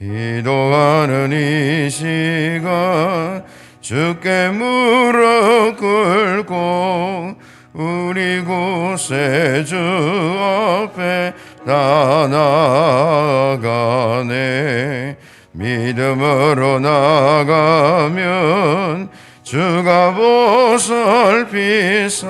기도하는 이 시간 주께 무릎 꿇고 우리 구세주 앞에 다 나아가네. 믿음으로 나가면 주가 보살피사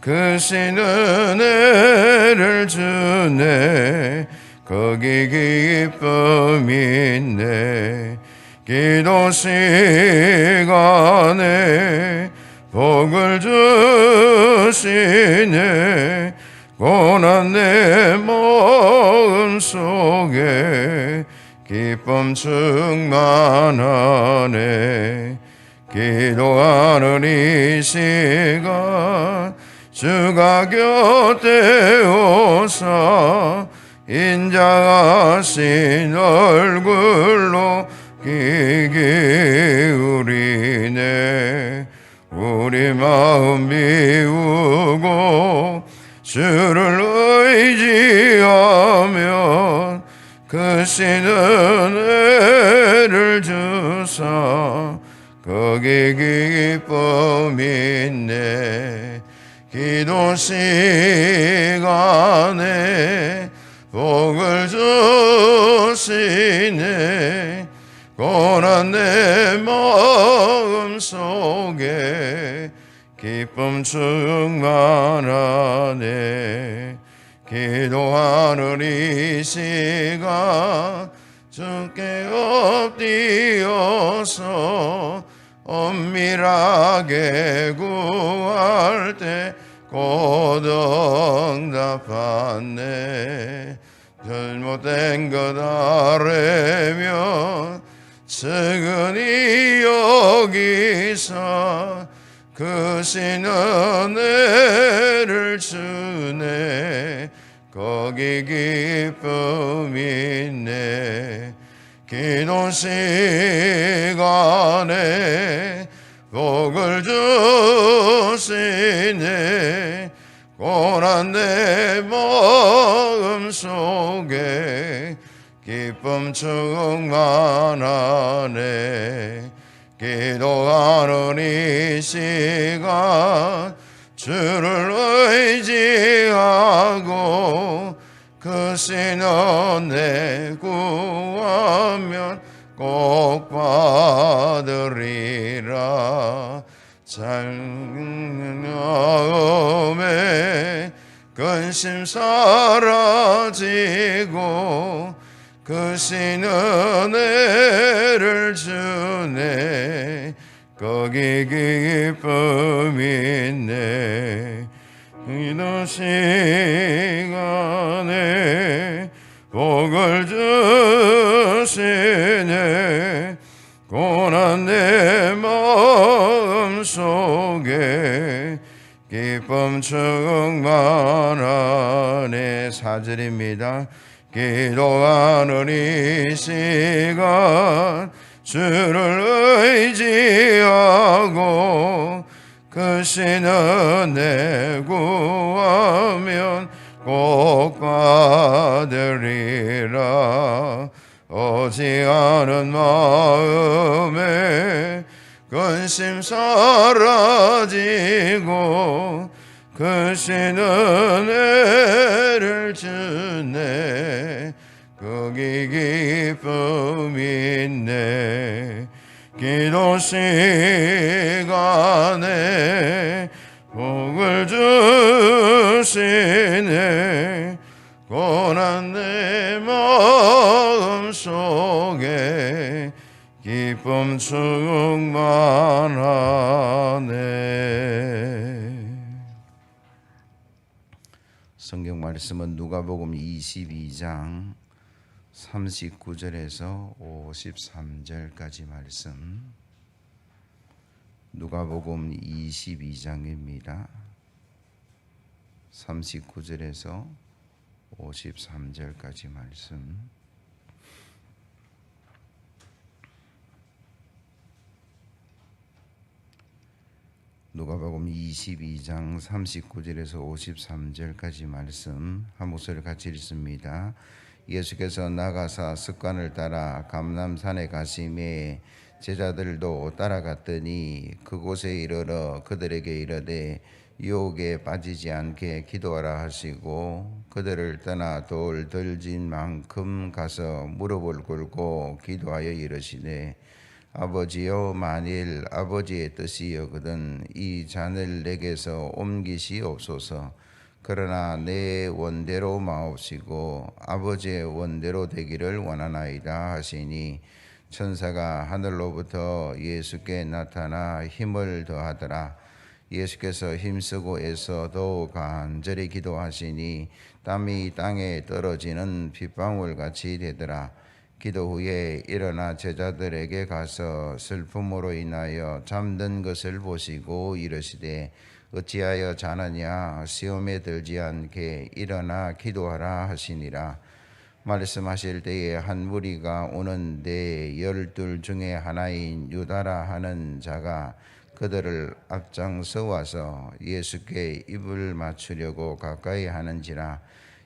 그 신은 은혜를 주네 거기 기쁨 있네. 기도 시간에 복을 주시네. 고난 내 마음 속에 기쁨 충만하네. 기도하는 이 시간 주가 곁에 오사 인자하신 얼굴로 귀 기울이네. 우리 마음 비우고 주를 의지하면 그 신은 은혜를 주사 거기 기쁨 있네. 기도 시간에 복을 주시네 고난 내 마음 속에 기쁨 충만하네. 기도 충만하네 기도하는 이 시간 주를 의지하고 그 신은 내 구하면 꼭 받으리라. 마음에 근심 사라지고 그 신은 은혜를 주네. 거기 기쁨 있네. 이너 시간에 복을 주시네. 고난 내 마음 속에 기쁨 충만하네 사절입니다 기도하는 이 시간 주를 의지하고 그 신은 내 구하면 꼭 받으리라. 오지 않은 마음에 근심 사라지고 그 신은 은혜를 주네. 거기 기쁨이 있네. 기도 시간에 복을 주시네. 고난 내 마음 속에 기쁨 충만하네 성경 말씀은 누가복음 22장 39절에서 53절까지 말씀 누가복음 22장입니다. 39절에서 53절까지 말씀 누가복음 22장 39절에서 53절까지 말씀 한 목소리 같이 읽습니다. 예수께서 나가사 습관을 따라 감남산에 가심에 제자들도 따라갔더니 그곳에 이르러 그들에게 이르되 유혹에 빠지지 않게 기도하라 하시고 그들을 떠나 돌 들진 만큼 가서 무릎을 꿇고 기도하여 이르시되 아버지여 만일 아버지의 뜻이여거든 이 잔을 내게서 옮기시옵소서. 그러나 내 원대로 마옵시고 아버지의 원대로 되기를 원하나이다 하시니 천사가 하늘로부터 예수께 나타나 힘을 더하더라. 예수께서 힘쓰고 더욱 간절히 기도하시니 땀이 땅에 떨어지는 빗방울 같이 되더라 기도 후에 일어나 제자들에게 가서 슬픔으로 인하여 잠든 것을 보시고 이르시되 어찌하여 자느냐? 시험에 들지 않게 일어나 기도하라 하시니라. 말씀하실 때에 한 무리가 오는데 열둘 중에 하나인 유다라 하는 자가 그들을 앞장서 와서 예수께 입을 맞추려고 가까이 하는지라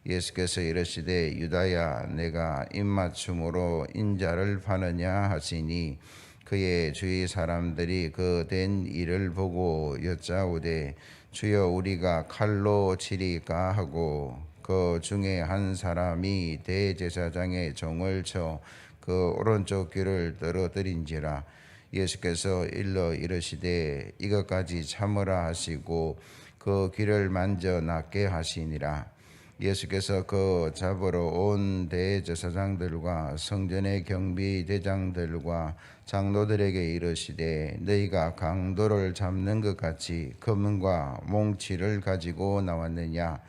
예수께서 이르시되 유다야 내가 입맞춤으로 인자를 파느냐 하시니 그의 주위 사람들이 그 된 일을 보고 여짜오되 주여 우리가 칼로 치리까 하고 그 중에 한 사람이 대제사장의 종을 쳐 그 오른쪽 귀를 떨어뜨린지라. 예수께서 일러 이르시되 이것까지 참으라 하시고 그 귀를 만져 낫게 하시니라 예수께서 그 잡으러 온 대제사장들과 성전의 경비 대장들과 장로들에게 이르시되 너희가 강도를 잡는 것 같이 검은과 몽치를 가지고 나왔느냐?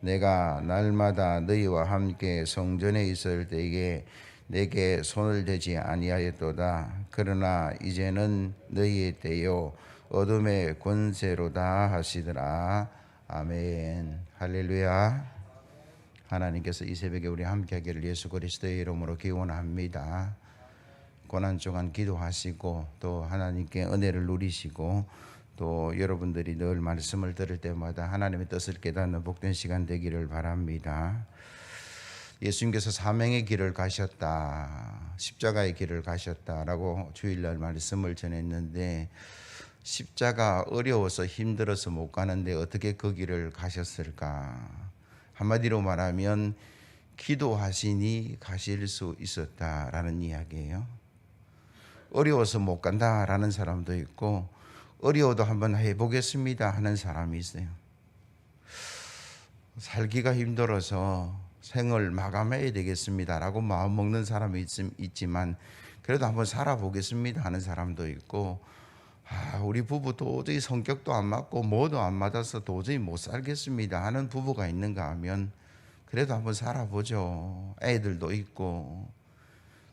내가 날마다 너희와 함께 성전에 있을 때에 내게 손을 대지 아니하였도다. 그러나 이제는 너희의 때요 어둠의 권세로다 하시더라. 아멘. 할렐루야 하나님께서 이 새벽에 우리 함께하기를 예수 그리스도의 이름으로 기원합니다. 고난 동안 기도하시고 또 하나님께 은혜를 누리시고 또 여러분들이 늘 말씀을 들을 때마다 하나님의 뜻을 깨닫는 복된 시간 되기를 바랍니다. 예수님께서 사명의 길을 가셨다. 십자가의 길을 가셨다라고 주일날 말씀을 전했는데 십자가 어려워서 힘들어서 못 가는데 어떻게 그 길을 가셨을까? 한마디로 말하면 기도하시니 가실 수 있었다라는 이야기예요. 어려워서 못 간다라는 사람도 있고 어려워도 한번 해보겠습니다 하는 사람이 있어요. 살기가 힘들어서 생을 마감해야 되겠습니다라고 마음 먹는 사람이 있지만 그래도 한번 살아보겠습니다 하는 사람도 있고 아, 우리 부부 도저히 성격도 안 맞고 뭐도 안 맞아서 도저히 못 살겠습니다 하는 부부가 있는가 하면 그래도 한번 살아보죠. 애들도 있고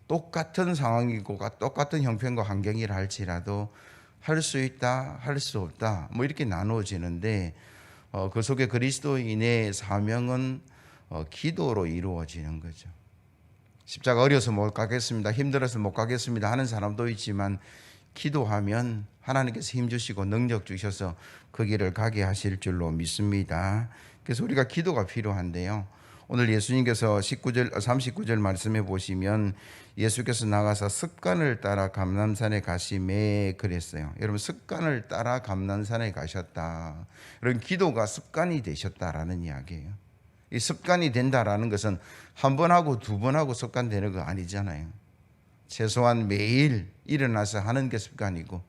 똑같은 상황이고 똑같은 형편과 환경이라 할지라도 할 수 있다, 할 수 없다 뭐 이렇게 나누어지는데 어, 그 속에 그리스도인의 사명은 어, 기도로 이루어지는 거죠. 십자가 어려서 못 가겠습니다. 힘들어서 못 가겠습니다 하는 사람도 있지만 기도하면 하나님께서 힘 주시고 능력 주셔서 그 길을 가게 하실 줄로 믿습니다. 그래서 우리가 기도가 필요한데요. 오늘 예수님께서 19절 39절 말씀해 보시면 예수께서 나가서 습관을 따라 감남산에 가심에 그랬어요. 여러분 습관을 따라 감남산에 가셨다. 여러분 기도가 습관이 되셨다라는 이야기예요. 이 습관이 된다라는 것은 한 번 하고 두 번 하고 습관되는 거 아니잖아요. 최소한 매일 일어나서 하는 게 습관이고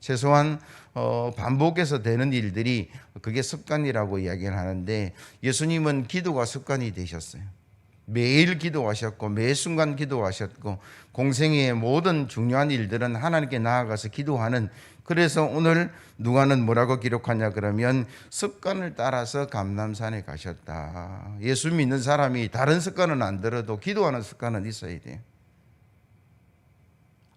최소한 어, 반복해서 되는 일들이 그게 습관이라고 이야기를 하는데 예수님은 기도가 습관이 되셨어요. 매일 기도하셨고 매 순간 기도하셨고 공생의 모든 중요한 일들은 하나님께 나아가서 기도하는 그래서 오늘 누가는 뭐라고 기록하냐 그러면 습관을 따라서 감남산에 가셨다. 예수 믿는 사람이 다른 습관은 안 들어도 기도하는 습관은 있어야 돼요.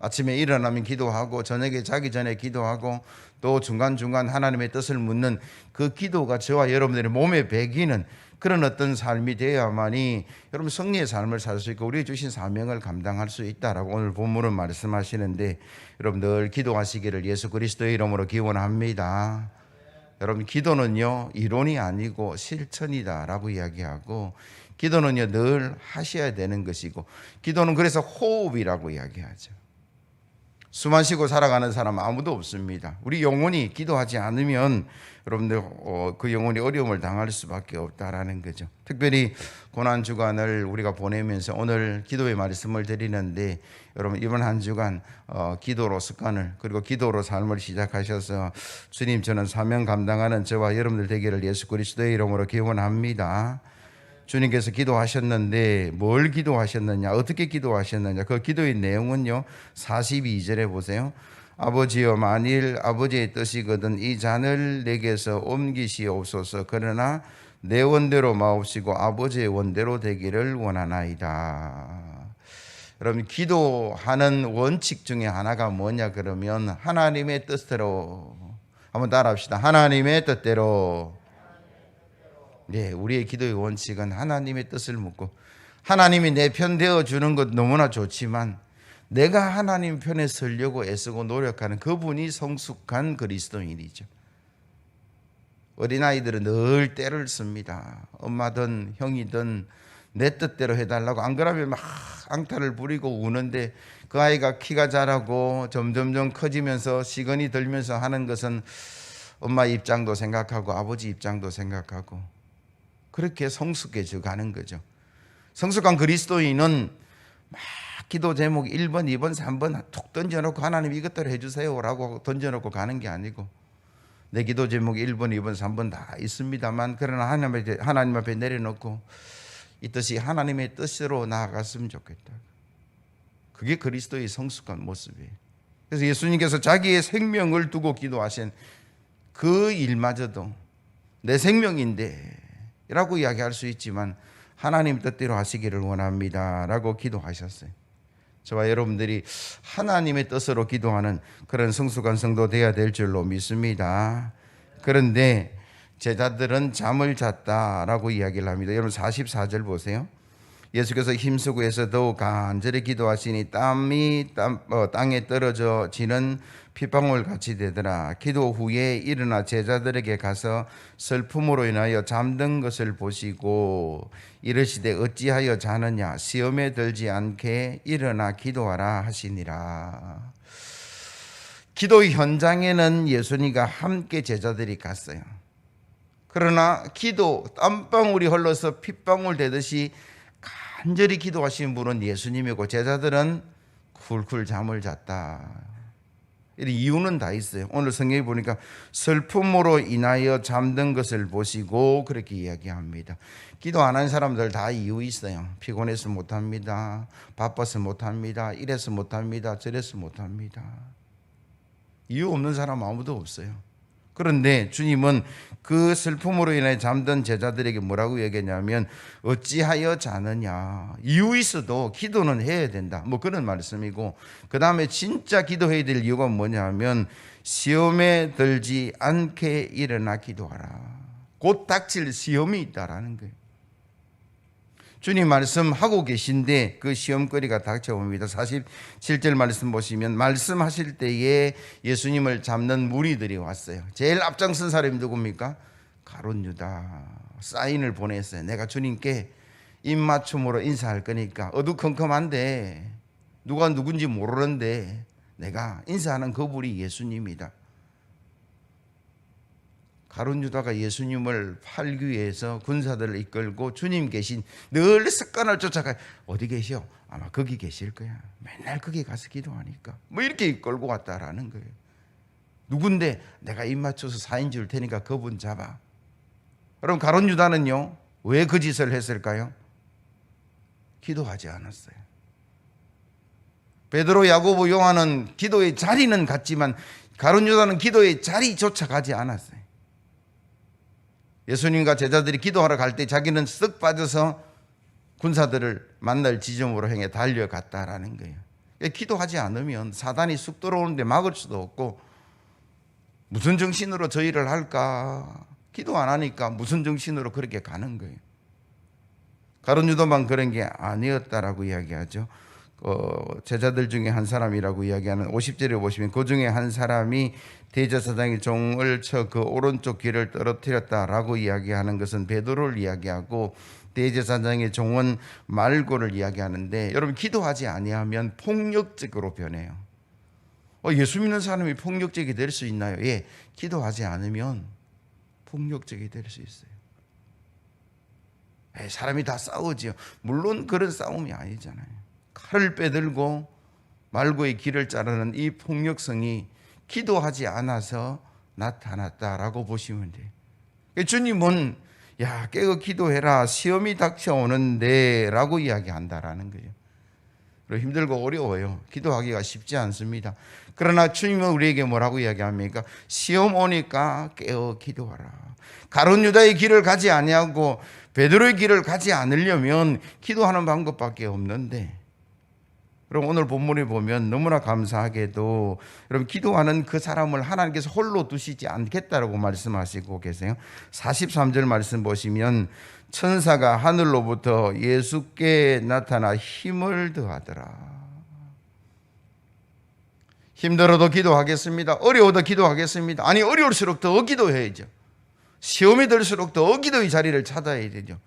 아침에 일어나면 기도하고 저녁에 자기 전에 기도하고 또 중간중간 하나님의 뜻을 묻는 그 기도가 저와 여러분들의 몸에 배기는 그런 어떤 삶이 되어야만이 여러분 승리의 삶을 살 수 있고 우리 주신 사명을 감당할 수 있다라고 오늘 본문은 말씀하시는데 여러분 늘 기도하시기를 예수 그리스도의 이름으로 기원합니다. 여러분 기도는요 이론이 아니고 실천이다라고 이야기하고 기도는요 늘 하셔야 되는 것이고 기도는 그래서 호흡이라고 이야기하죠. 숨안 쉬고 살아가는 사람 아무도 없습니다. 우리 영혼이 기도하지 않으면 여러분들 어, 그 영혼이 어려움을 당할 수밖에 없다라는 거죠. 특별히 고난 주간을 우리가 보내면서 오늘 기도의 말씀을 드리는데 여러분 이번 한 주간 어, 기도로 습관을 그리고 기도로 삶을 시작하셔서 주님 저는 사명 감당하는 저와 여러분들 되기를 예수 그리스도의 이름으로 기원합니다. 주님께서 기도하셨는데 뭘 기도하셨느냐 어떻게 기도하셨느냐 그 기도의 내용은요 42절에 보세요. 아버지여 만일 아버지의 뜻이거든 이 잔을 내게서 옮기시옵소서. 그러나 내 원대로 마옵시고 아버지의 원대로 되기를 원하나이다. 여러분 기도하는 원칙 중에 하나가 뭐냐? 그러면 하나님의 뜻대로. 한번 따라합시다. 하나님의 뜻대로 네, 우리의 기도의 원칙은 하나님의 뜻을 묻고 하나님이 내 편 되어 주는 것 너무나 좋지만 내가 하나님 편에 서려고 애쓰고 노력하는 그분이 성숙한 그리스도인이죠. 어린아이들은 늘 때를 씁니다. 엄마든 형이든 내 뜻대로 해달라고 안 그러면 막 앙탈을 부리고 우는데 그 아이가 키가 자라고 점점점 커지면서 시간이 들면서 하는 것은 엄마 입장도 생각하고 아버지 입장도 생각하고 그렇게 성숙해져 가는 거죠. 성숙한 그리스도인은 막 기도 제목 1번, 2번, 3번 툭 던져놓고 하나님 이것대로 해주세요 라고 던져놓고 가는 게 아니고 내 기도 제목 1번, 2번, 3번 다 있습니다만 그러나 하나님 앞에, 하나님 앞에 내려놓고 이 뜻이 하나님의 뜻으로 나아갔으면 좋겠다. 그게 그리스도의 성숙한 모습이에요. 그래서 예수님께서 자기의 생명을 두고 기도하신 그 일마저도 내 생명인데 라고 이야기할 수 있지만 하나님 뜻대로 하시기를 원합니다. 라고 기도하셨어요. 저와 여러분들이 하나님의 뜻으로 기도하는 그런 성숙한 성도 되어야 될 줄로 믿습니다. 그런데 제자들은 잠을 잤다라고 이야기를 합니다. 여러분 44절 보세요. 예수께서 힘쓰고 해서 더욱 간절히 기도하시니 땀이 땀, 어, 땅에 떨어져 지는 핏방울 같이 되더라. 기도 후에 일어나 제자들에게 가서 슬픔으로 인하여 잠든 것을 보시고 이르시되 어찌하여 자느냐 시험에 들지 않게 일어나 기도하라 하시니라. 기도 현장에는 예수님과 함께 제자들이 갔어요. 그러나 기도 땀방울이 흘러서 핏방울 되듯이 간절히 기도하시는 분은 예수님이고 제자들은 쿨쿨 잠을 잤다. 이유는 다 있어요. 오늘 성경에 보니까 슬픔으로 인하여 잠든 것을 보시고 그렇게 이야기합니다. 기도 안 한 사람들 다 이유 있어요. 피곤해서 못합니다. 바빠서 못합니다. 이래서 못합니다. 저래서 못합니다. 이유 없는 사람 아무도 없어요. 그런데 주님은 그 슬픔으로 인해 잠든 제자들에게 뭐라고 얘기했냐면 어찌하여 자느냐. 이유 있어도 기도는 해야 된다. 뭐 그런 말씀이고 그 다음에 진짜 기도해야 될 이유가 뭐냐면 시험에 들지 않게 일어나 기도하라. 곧 닥칠 시험이 있다라는 거예요 주님 말씀하고 계신데 그 시험거리가 닥쳐옵니다. 47절 말씀 보시면 말씀하실 때에 예수님을 잡는 무리들이 왔어요. 제일 앞장선 사람이 누굽니까? 가론 유다. 사인을 보냈어요. 내가 주님께 입맞춤으로 인사할 거니까 어두컴컴한데 누가 누군지 모르는데 내가 인사하는 그분이 예수님이다. 가룟 유다가 예수님을 팔기 위해서 군사들을 이끌고 주님 계신 늘 습관을 쫓아가 어디 계셔? 아마 거기 계실 거야. 맨날 거기 가서 기도하니까 뭐 이렇게 이끌고 왔다라는 거예요. 누군데 내가 입 맞춰서 사인 줄 테니까 그분 잡아. 그럼 가론 유다는요 왜 그 짓을 했을까요? 기도하지 않았어요. 베드로, 야고보, 요한은 기도의 자리는 갔지만 가론 유다는 기도의 자리조차 가지 않았어요. 예수님과 제자들이 기도하러 갈 때 자기는 쓱 빠져서 군사들을 만날 지점으로 향해 달려갔다라는 거예요. 기도하지 않으면 사단이 쑥 들어오는데 막을 수도 없고 무슨 정신으로 저희를 할까? 기도 안 하니까 무슨 정신으로 그렇게 가는 거예요. 가론 유도만 그런 게 아니었다라고 이야기하죠. 어, 제자들 중에 한 사람이라고 이야기하는 50절에 보시면 그 중에 한 사람이 대제사장의 종을 쳐 그 오른쪽 귀를 떨어뜨렸다라고 이야기하는 것은 베드로를 이야기하고 대제사장의 종은 말고를 이야기하는데 여러분 기도하지 아니하면 폭력적으로 변해요. 어, 예수 믿는 사람이 폭력적이 될 수 있나요? 예, 기도하지 않으면 폭력적이 될 수 있어요. 에 사람이 다 싸우지요. 물론 그런 싸움이 아니잖아요. 칼을 빼들고 말고의 길을 자르는 이 폭력성이 기도하지 않아서 나타났다라고 보시면 돼요. 주님은 야 깨어 기도해라 시험이 닥쳐오는데라고 이야기한다라는 거예요. 그리고 힘들고 어려워요. 기도하기가 쉽지 않습니다. 그러나 주님은 우리에게 뭐라고 이야기합니까? 시험 오니까 깨어 기도하라. 가론 유다의 길을 가지 아니하고 베드로의 길을 가지 않으려면 기도하는 방법밖에 없는데 그럼 오늘 본문에 보면 너무나 감사하게도 여러분 기도하는 그 사람을 하나님께서 홀로 두시지 않겠다라고 말씀하시고 계세요. 43절 말씀 보시면 천사가 하늘로부터 예수께 나타나 힘을 더하더라. 힘들어도 기도하겠습니다. 어려워도 기도하겠습니다. 아니 어려울수록 더 기도해야죠. 시험이 들수록 더 기도의 자리를 찾아야 되죠.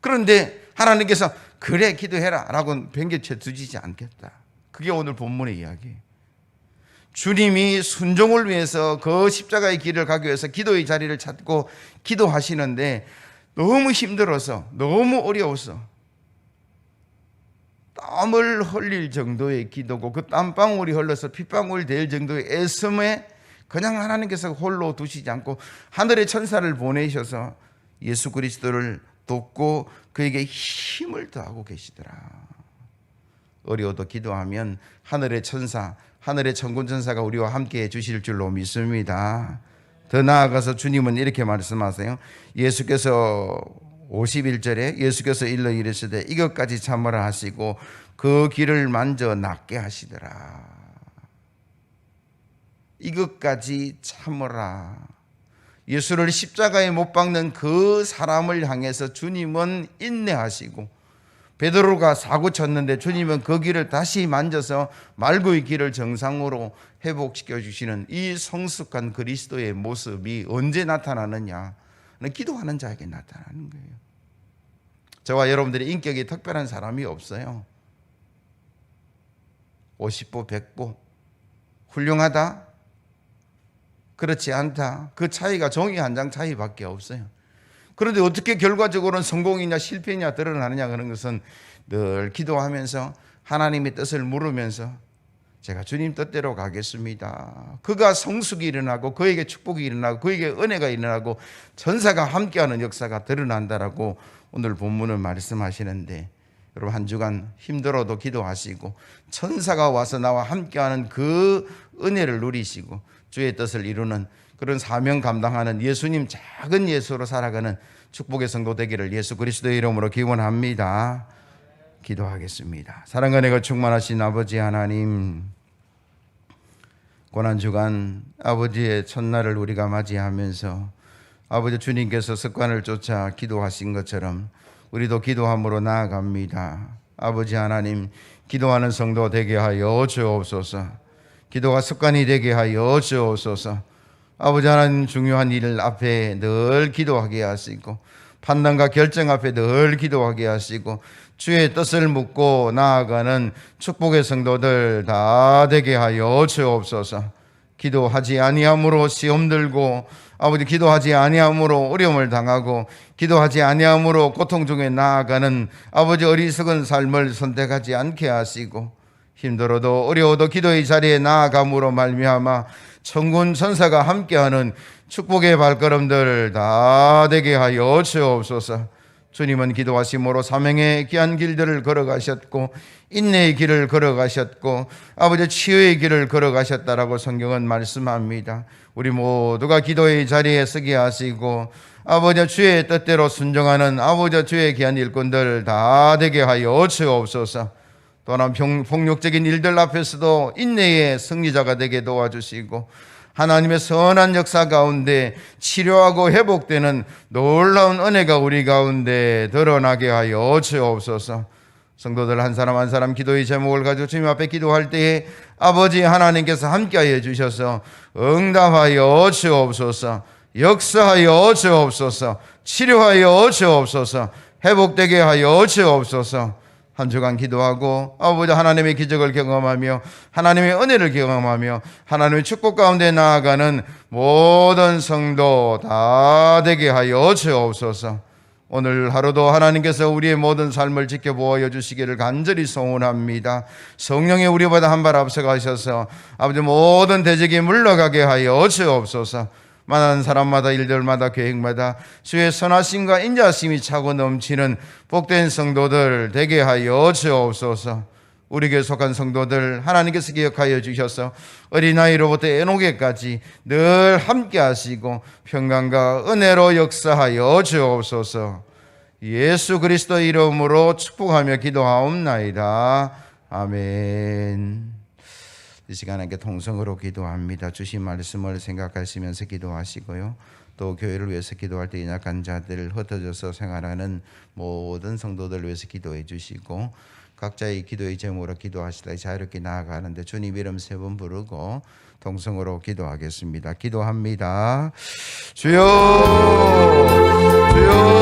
그런데 하나님께서 그래 기도해라 라고 변개쳐 두지지 않겠다. 그게 오늘 본문의 이야기예요. 주님이 순종을 위해서 그 십자가의 길을 가기 위해서 기도의 자리를 찾고 기도하시는데 너무 힘들어서 너무 어려워서 땀을 흘릴 정도의 기도고 그 땀방울이 흘러서 핏방울 될 정도의 애씀에 그냥 하나님께서 홀로 두시지 않고 하늘의 천사를 보내셔서 예수 그리스도를 돕고 그에게 힘을 더하고 계시더라. 어려워도 기도하면 하늘의 천사, 하늘의 천군 천사가 우리와 함께 해 주실 줄로 믿습니다. 더 나아가서 주님은 이렇게 말씀하세요. 예수께서 51절에 예수께서 일러 이르시되 이것까지 참으라 하시고 그 길을 만져 낫게 하시더라. 이것까지 참으라. 예수를 십자가에 못 박는 그 사람을 향해서 주님은 인내하시고 베드로가 사고 쳤는데 주님은 그 길을 다시 만져서 말고의 길을 정상으로 회복시켜 주시는 이 성숙한 그리스도의 모습이 언제 나타나느냐? 기도하는 자에게 나타나는 거예요. 저와 여러분들의 인격이 특별한 사람이 없어요. 50보, 100보. 훌륭하다? 그렇지 않다. 그 차이가 종이 한 장 차이밖에 없어요. 그런데 어떻게 결과적으로는 성공이냐 실패냐 드러나느냐 그런 것은 늘 기도하면서 하나님의 뜻을 물으면서 제가 주님 뜻대로 가겠습니다. 그가 성숙이 일어나고 그에게 축복이 일어나고 그에게 은혜가 일어나고 전사가 함께하는 역사가 드러난다라고 오늘 본문을 말씀하시는데 여러분 한 주간 힘들어도 기도하시고 천사가 와서 나와 함께하는 그 은혜를 누리시고 주의 뜻을 이루는 그런 사명 감당하는 예수님 작은 예수로 살아가는 축복의 성도 되기를 예수 그리스도의 이름으로 기원합니다. 기도하겠습니다. 사랑과 내가 충만하신 아버지 하나님 고난 주간 아버지의 첫날을 우리가 맞이하면서 아버지 주님께서 습관을 쫓아 기도하신 것처럼 우리도 기도함으로 나아갑니다. 아버지 하나님 기도하는 성도 되게 하여 주옵소서. 기도가 습관이 되게 하여 주옵소서. 아버지 하나님 중요한 일 앞에 늘 기도하게 하시고 판단과 결정 앞에 늘 기도하게 하시고 주의 뜻을 묻고 나아가는 축복의 성도들 다 되게 하여 주옵소서. 기도하지 아니함으로 시험 들고 아버지 기도하지 아니함으로 어려움을 당하고 기도하지 아니함으로 고통 중에 나아가는 아버지 어리석은 삶을 선택하지 않게 하시고 힘들어도 어려워도 기도의 자리에 나아감으로 말미암아 천군 천사가 함께하는 축복의 발걸음들 다 되게 하여 주옵소서. 주님은 기도하심으로 사명의 귀한 길들을 걸어가셨고 인내의 길을 걸어가셨고 아버지 치유의 길을 걸어가셨다라고 성경은 말씀합니다. 우리 모두가 기도의 자리에 서게 하시고 아버지 주의 뜻대로 순종하는 아버지 주의 귀한 일꾼들 다 되게 하여 주옵소서. 또한 병- 폭력적인 일들 앞에서도 인내의 승리자가 되게 도와주시고 하나님의 선한 역사 가운데 치료하고 회복되는 놀라운 은혜가 우리 가운데 드러나게 하여 주옵소서. 성도들 한 사람 한 사람 기도의 제목을 가지고 주님 앞에 기도할 때에 아버지 하나님께서 함께하여 주셔서 응답하여 주옵소서. 역사하여 주옵소서. 치료하여 주옵소서. 회복되게 하여 주옵소서. 한 주간 기도하고 아버지 하나님의 기적을 경험하며 하나님의 은혜를 경험하며 하나님의 축복 가운데 나아가는 모든 성도 다 되게 하여 주옵소서. 오늘 하루도 하나님께서 우리의 모든 삶을 지켜보아 주시기를 간절히 소원합니다. 성령의 우리보다 한 발 앞서가셔서 아버지 모든 대적이 물러가게 하여 주옵소서. 만난 사람마다 일들마다 계획마다 주의 선하심과 인자심이 차고 넘치는 복된 성도들 되게 하여 주옵소서. 우리에게 속한 성도들 하나님께서 기억하여 주셔서 어린아이로부터 애노게까지 늘 함께 하시고 평강과 은혜로 역사하여 주옵소서. 예수 그리스도 이름으로 축복하며 기도하옵나이다. 아멘. 이 시간에 이렇게 통성으로 기도합니다. 주신 말씀을 생각하시면서 기도하시고요. 또 교회를 위해서 기도할 때 연약한 자들 흩어져서 생활하는 모든 성도들 위해서 기도해 주시고 각자의 기도의 제목으로 기도하시다 자유롭게 나아가는데 주님 이름 세 번 부르고 동성으로 기도하겠습니다. 기도합니다. 주여, 주여.